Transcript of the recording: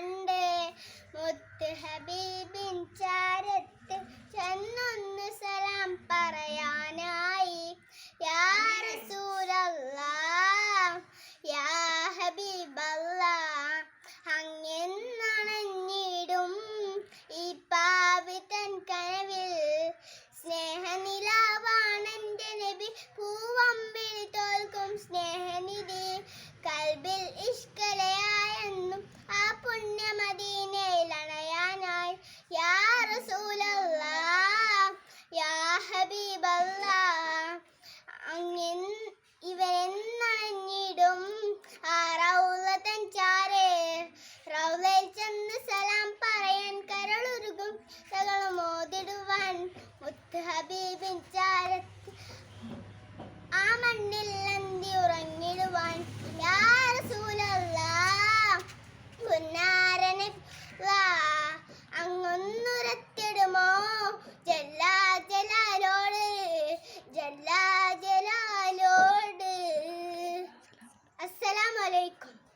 കൊതിയുണ്ട് മുത്ത് ഹബീബിൻ ചാരത്ത് ചെന്നൊന്ന് സലാം പറയാനായി. യാ റസൂലല്ലാ യാ ഹബീബല്ലാ അങ്ങെന്നണഞ്ഞിടും ഈ പാവിതൻ കനവിൽ. സ്നേഹനിലാവാണെന്റെ നബി പൂവമ്പിൽ തോൽക്കും സ്നേഹനിധി. ഹബീബിൻ ചാരത്ത് ആ മണ്ണിൽ